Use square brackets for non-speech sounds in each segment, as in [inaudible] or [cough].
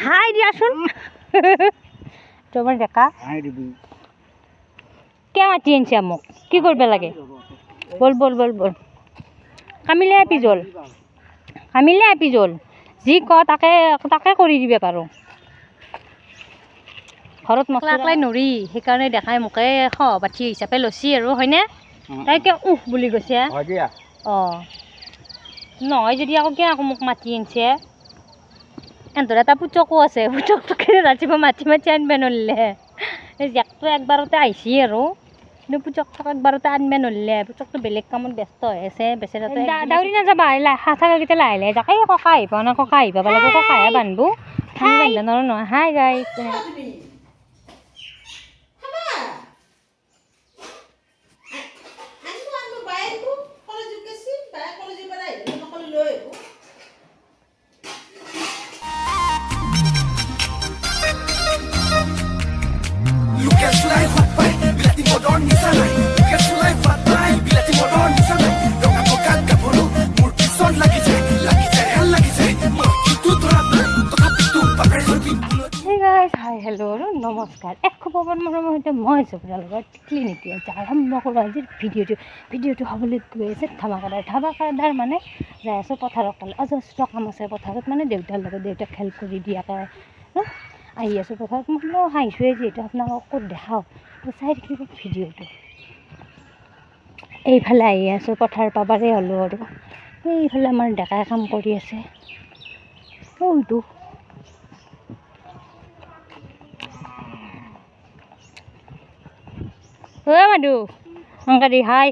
High দিয়াচোন তোমাৰ ডেকা high দিবি কিয় মাতি আনিছে মোক কি কৰিব লাগে? বল বল বল বল। কামিলে আপি জল। কামিলে আপি জল। যি ক তাকে তাকে কৰি দিব পাৰোঁ ঘৰত মছলা নৰি সেইকাৰণে দেখাই মোকে সহপাঠী হিচাপে লৈছি আৰু হয়নে? তাইকে উহ বুলি কৈছে। অঁ। নহয় যদি আকৌ কিয় আকৌ মোক মাতি আনিছে? এহঁতৰ এটা পুচকো আছে পুচকটোকে ৰাতিপুৱা মাতি মাতি আনিব নৰিলে এই জেকটো একবাৰতে আহিছে আৰু। কিন্তু পুচকটোক একবাৰতে আনিব নৰিলে পুচকটো বেলেগ কামত ব্যস্ত হৈ আছে বেচেৰাটো দাউৰি নাযাবা হাথাকেইটা লাহে লাহে যাক। এই ককা আহি পোৱা নাই ককা আহিব পাব লাগে ককাহে বান্ধবো। হাই! গাই নমস্কাৰ এক খবৰ মৰমৰ সৈতে মই লগত ক্লিনিক আৰম্ভ কৰোঁ আজিৰ ভিডিঅ'টো ভিডিঅ'টো হ'বলৈ গৈ আছে ধামাকাদাৰ ধামাকাদাৰ মানে যাই আছোঁ পথাৰৰ ফালে অজস্ৰ কাম আছে পথাৰত মানে দেউতাৰ লগত দেউতাক হেল্প কৰি দিয়াকৈ আহি আছোঁ পথাৰত। মই বোলো হাঁহিছোঁৱে যিহেতু আপোনালোকক ক'ত দেখাওঁ? তো, চাই থাকিব ভিডিঅ'টো এইফালে আহি আছোঁ পথাৰ পাবাৰে হ'লোঁ আৰু। এইফালে আমাৰ ডেকাই কাম কৰি আছে। কোনটো ঐ মাদু অংকাৰি হাই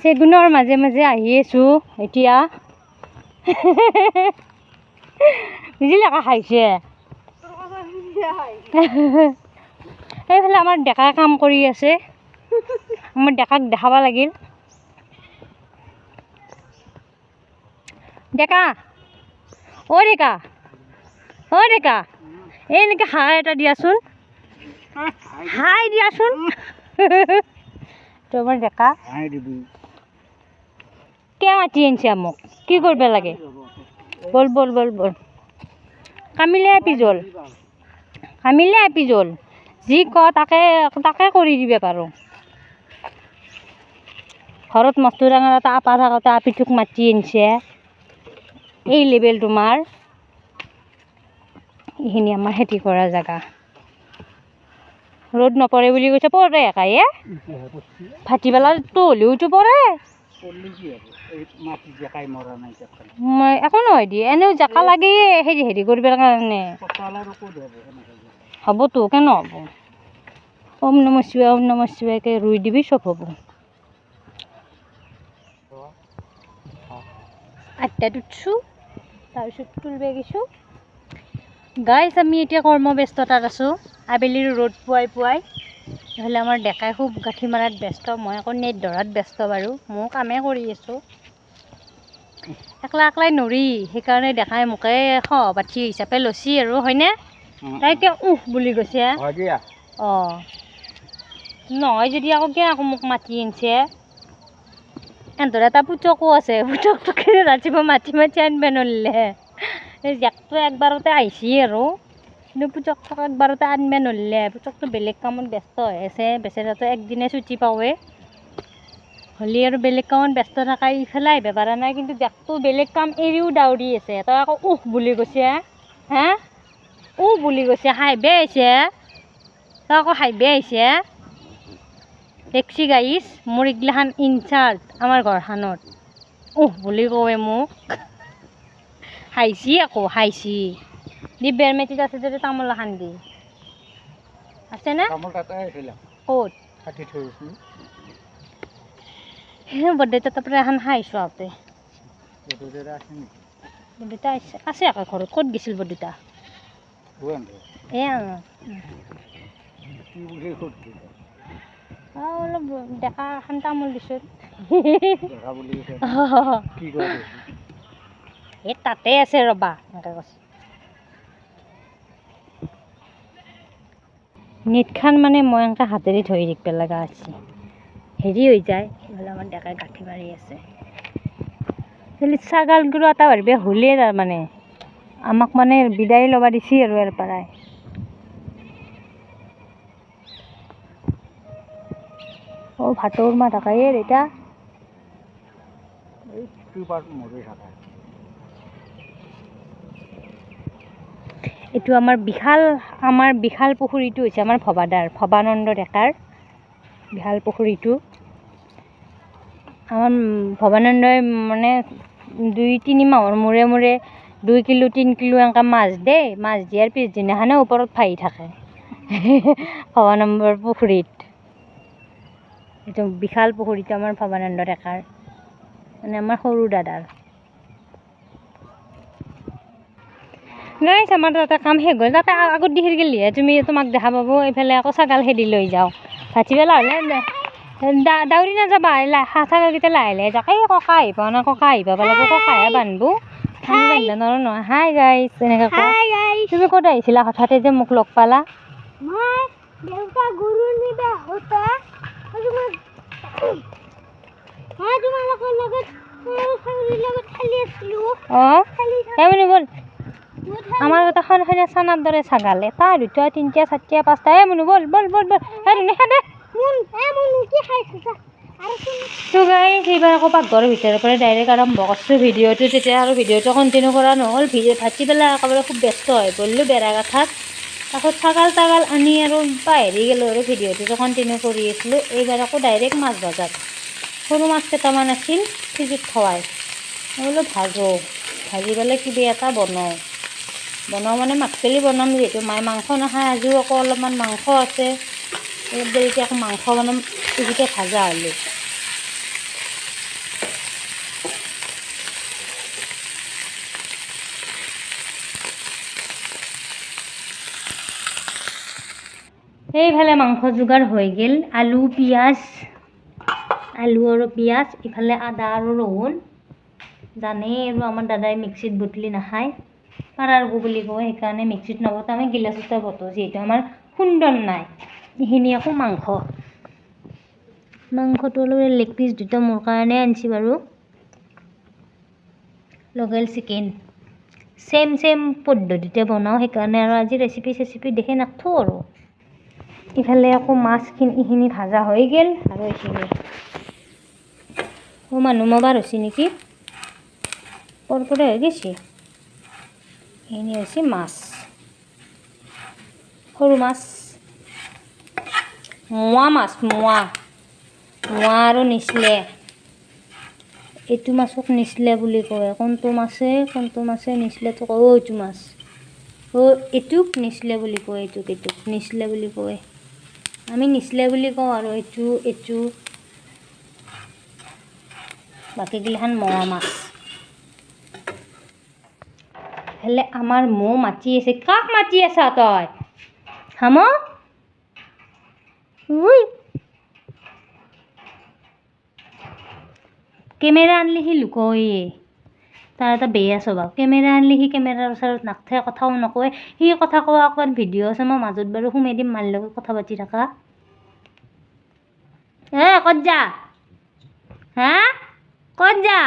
চেগুনৰ মাজে মাজে আহি আছোঁ এতিয়া বুজিলে কা খাইছে এইফালে আমাৰ ডেকা কাম কৰি আছে আমাৰ ডেকাক দেখাব লাগিল ডেকা অ' ডেকা অ' ডেকা এই এনেকৈ হাই এটা দিয়াচোন। হাই দিয়াচোন। তোমাৰ ডেকা। হাই দিবি। কিয় মাতি আনিছে মোক কি কৰিব লাগে? বল বল বল বল। কামিলে আপি জল। কামিলে আপি জল। যি ক তাকে তাকে কৰি দিব পাৰোঁ ঘৰত মস্তো ডাঙৰ এটা আপা থাকোঁতে আপিটোক মাতি আনিছে। এই লেবেল তোমাৰ। এইখিনি আমাৰ খেতি কৰা জেগা। ৰ'দ নপৰে বুলি কৈছে, পৰে একায়ে ভাটিবেলাটো হ'লেওতো পৰে। একো নহয় দিয়ে এনেও জেকা লাগে হেৰি হেৰি কৰিবৰ কাৰণে। হ'বতো, কেনে হ'ব? ওম নম শিৱায়, ওম নম শিৱায়কে ৰুই দিবি, চব হ'ব। আঠটাত উঠছোঁ, তাৰপিছত তুলব গৈছোঁ গাইছ আমি এতিয়া কৰ্মব্যস্ততাত আছোঁ। আবেলিৰ ৰ'দ পুৱাই পুৱাই। নহ'লে আমাৰ ডেকাই খুব গাঁঠি মাৰাত ব্যস্ত মই আকৌ নেট ধৰাত ব্যস্ত বাৰু। ময়ো কামেই কৰি আছোঁ। একলা একলাই নৰি সেইকাৰণে দেখাই মোকে সহপাঠী হিচাপে লৈছি আৰু হয়নে? তাইকে উহ বুলি কৈছে। অঁ। নহয় যদি আকৌ কিয় আকৌ মোক মাতি আনিছে? এহঁতৰ এটা পুচকো আছে পুচকটোকে ৰাতিপুৱা মাতি মাতি আনিব এই জেকটো একবাৰতে আহিছে আৰু। কিন্তু পুচকটোক একবাৰতে আনিব নৰিলে পুচকটো বেলেগ কামত ব্যস্ত হৈ আছে, বেচেৰাটো একদিনে ছুটি পাওঁৱে। হ'লে আৰু বেলেগ কামত ব্যস্ত থকা ইফালে আহিব পৰা নাই, কিন্তু জেকটো বেলেগ কাম এৰিও দাউৰি আছে। তই আকৌ উহ বুলি কৈছে, হা? উ বুলি কৈছে হাঁহিবে আহিছে। তই আকৌ হাঁহিবে আহিছে। দেখছি গাইছ, মোৰ এইগিলাখান ইনচাৰ্ট আমাৰ ঘৰখনত। উহ বুলি কয় মোক। হাঁহিছি আকৌ হাঁহিছি দি বেৰমেটিত আছে যদি তামোল এখন দি। তাতে আছিলা ক'ত? বৰদেউতা তাৰ পৰা এখন হাঁহিছোঁ আহোঁতে। আছে বৰদেউতা আছে আছে আকৌ ঘৰত। ক'ত গৈছিল বৰদেউতা? অলপ ডেকা এখন তামোল দিছোঁ দেখা বুলি কৈছে কি কৰি এই তাতে আছে ৰ'বা, এনেকৈ মানে মই এনেকৈ হাতেৰে ধৰি থাকিব লগা আছে হেৰি হৈ যায় এইফালে আমাৰ ডেকাই গাঁঠি মাৰি আছে। ছাগালগুৰু এটা ভাবিব হ'লেই তাৰমানে আমাক মানে বিদায় ল'বা দিছি আৰু ইয়াৰ পৰাই। অ ভাটৌৰ মা এতিয়া। এই কৃপাত মৰি থাকে এইটো আমাৰ বিশাল আমাৰ বিশাল পুখুৰীটো হৈছে আমাৰ ভবাদাৰ, ভবানন্দ ডেকাৰ বিশাল পুখুৰীটো। আমাৰ ভবানন্দই মানে দুই তিনি মাহৰ মূৰে মূৰে দুই কিলো, তিনি কিলো এনেকৈ মাছ দিয়ে মাছ দিয়াৰ পিছদিনাখনে ওপৰত ভাহি থাকে। [laughs] ভৱানন্দৰ পুখুৰীত। এইটো বিশাল পুখুৰীটো আমাৰ ভৱানন্দ ডেকাৰ মানে আমাৰ সৰু দাদাৰ। গাইছ আমাৰ তাতে কাম শেষ হ'ল তাতে আগত দিহিৰ গেলিহে তুমি তোমাক দেখা পাব এইফালে আকৌ ছাগাল খেদি লৈ যাওঁ। ভাটিবেলা হ'লে দাউৰি নাযাবা ছাগালকেইটা লাহে লাহে যাক এই ককা আহি পোৱা নাই ককা আহি পাব লাগিব ককাহে বান্ধবো। আমি বান্ধিব নোৱাৰোঁ নহয় হাই গাইছ এনেকৈ তুমি ক'ত আহিছিলা হঠাতে যে মোক লগ পালা? অঁ? খেলি এই মানে ব'ল আমাৰ এটা সনসনীয়া চানাৰ দৰে ছাগাল। এটা দুটা তিনিটা চাৰিটা পাঁচটা এই মুনু ব'ল ব'ল ব'ল ব'ল। এ আৰু কোন তো গাইজ এইবাৰ আকৌ পাকঘৰৰ ভিতৰৰ পৰা ডাইৰেক্ট আৰম্ভ কৰিছোঁ ভিডিঅ'টো তেতিয়া আৰু ভিডিঅ'টো কণ্টিনিউ কৰা নহ'ল। ভিডিঅ' ভাটি পেলাই একেবাৰে খুব ব্যস্ত হৈ পৰিলোঁ বেৰা গাঠাত তাৰপিছত ছাগাল তাগাল আনি আৰু পাহৰি গ'লোঁ আৰু ভিডিঅ'টোতো কণ্টিনিউ কৰি আছিলোঁ। এইবাৰ আকৌ ডাইৰেক্ট মাছ ভজাত সৰু মাছ কেইটামান আছিল ফ্ৰিজত থোৱাই। মই বোলো ভাজোঁ। ভাজি পেলাই কিবা এটা বনাওঁ। বনাওঁ মানে মাকচলি বনাম যিহেতু। মায়ে মাংস নাখায় আজিও আকৌ অলপমান মাংস আছে। অলপ দেৰিকৈ আকৌ মাংস বনাম এইকেইটা ভাজা হ'লোঁ। সেইফালে মাংস যোগাৰ হৈ গ'ল। আলু পিঁয়াজ আলু আৰু পিঁয়াজ ইফালে আদা আৰু ৰহুন। জানেই আৰু আমাৰ দাদাই মিক্সিত বটলি নাখায়। পাৰাৰ গু বুলি কয় সেইকাৰণে মিক্সিত নবতো আমি গিলাচতে বতো যিহেতু আমাৰ সুন্দৰ নাই। এইখিনি আকৌ মাংস। মাংসটো অলপ লেগ পিচ দুটা মোৰ কাৰণে আনিছে বাৰু। Local chicken. ছেম ছেম পদ্ধতিতে বনাওঁ সেইকাৰণে আৰু আজি ৰেচিপি চেচিপি দেখি নাথো আৰু। ইফালে আকৌ মাছখিনি এইখিনি ভাজা হৈ গ'ল আৰু এইখিনি। মানুহ মবাৰ হৈছে নেকি? পৰপৰে হৈ গৈছে। এইখিনি হৈছে মাছ সৰু মাছ মোৱা মাছ মোৱা মোৱা আৰু নিচলে এইটো মাছক নিচলে বুলি কয় কোনটো মাছে কোনটো মাছে নিচলেটো কয় অ' এইটো মাছ অ' এইটোক নিচলে বুলি কয় এইটোক এইটোক নিচলে বুলি কয় আমি নিচলে বুলি কওঁ আৰু এইটো এইটো বাকীগিলাখান মোৱা মাছ হ'লে আমাৰ মৌ মাতি আছে কাক মাতি আছা তই হাম? উই। কেমেৰা আনলি সি লুকয়ে তাৰ এটা বেয়া স্বভাৱ। কেমেৰা আনলি সি কেমেৰাৰ ওচৰত নাথাকে কথাও নকয়। সি কথা কোৱা অকণমান ভিডিঅ' আছে, মই মাজত বাৰু সোমাই দিম, মাৰ লগত কথা পাতি থকা। এ, ক'ত যা? হা? ক'ত যা?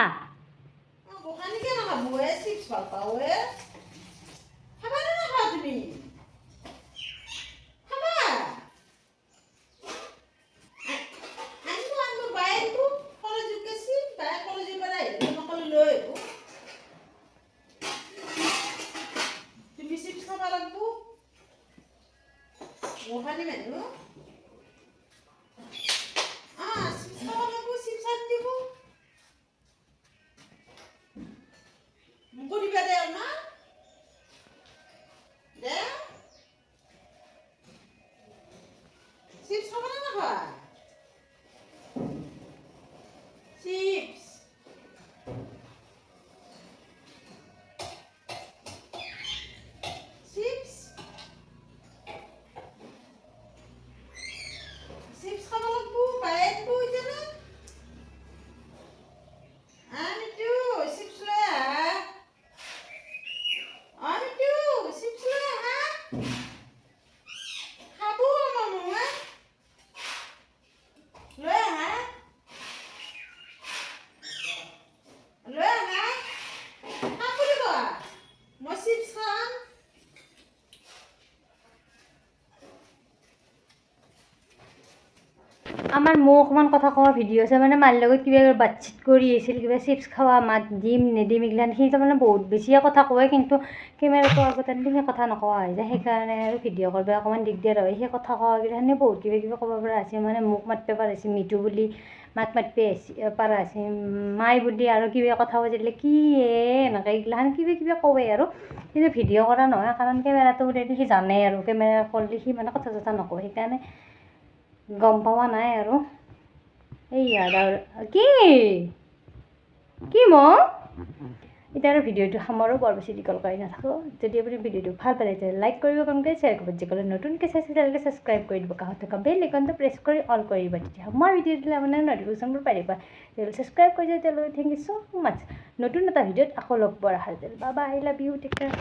오하니면요? 아, 14하고 13이고? 목걸이 배대 얼마? 네? 14만 하나 봐. 10. আমাৰ মোক অকণমান কথা কোৱা ভিডিঅ' আছে মানে মাৰ লগত কিবা বাতচিত কৰি আছিল কিবা চিপছ খাৱা মাত দিম নিদিম এইগিলান সি তাৰমানে বহুত বেছিয়ে কথা কয় কিন্তু কেমেৰাটো আগত সেই কথা নোকোৱা হৈ যায় সেইকাৰণে আৰু ভিডিঅ' কৰিব অকণমান দিগদাৰ হয় সেই কথা কোৱাগিলাখানে বহুত কিবা কিবি ক'ব পৰা হৈছে মানে মোক মাতিব পৰা হৈছে মিঠু বুলি মাত মাতিব আহিছে পৰা হৈছে মাই বুলি আৰু কিবা কথা কৈছিলে কি হে এনেকৈ এইগিলাখান কিবা কিবি কয় আৰু কিন্তু ভিডিঅ' কৰা নহয় কাৰণ কেমেৰাটো উলিয়াই সি জানে আৰু কেমেৰা কৰিলে সি মানে কথা চথা নকয় সেইকাৰণে গম পোৱা নাই আৰু এইয়া কি কি ম এতিয়া আৰু ভিডিঅ'টো সামৰো বৰ বেছি দীঘল কৰি নাথাকোঁ যদি আপুনি ভিডিঅ'টো ভালো পালে তেতিয়া লাইক কৰিব কমকৈ শ্বেয়াৰ কৰিব যিসকলে নতুনকৈ চাইছে তেওঁলোকে ছাবস্ক্ৰাইব কৰি দিব কাষত থকা বেল আইকনটো প্ৰেছ কৰি অল কৰি দিব তেতিয়া মই ভিডিঅ' দিলে আপোনাৰ নটিফিকেশ্যনবোৰ পাই দিব তেওঁলোকে ছাবস্ক্ৰাইব কৰি দিয়ে তেওঁলোকে থেংক ইউ ছ' মাছ নতুন এটা ভিডিঅ'ত আকৌ লগ পোৱাৰ আশা বা bye love you take care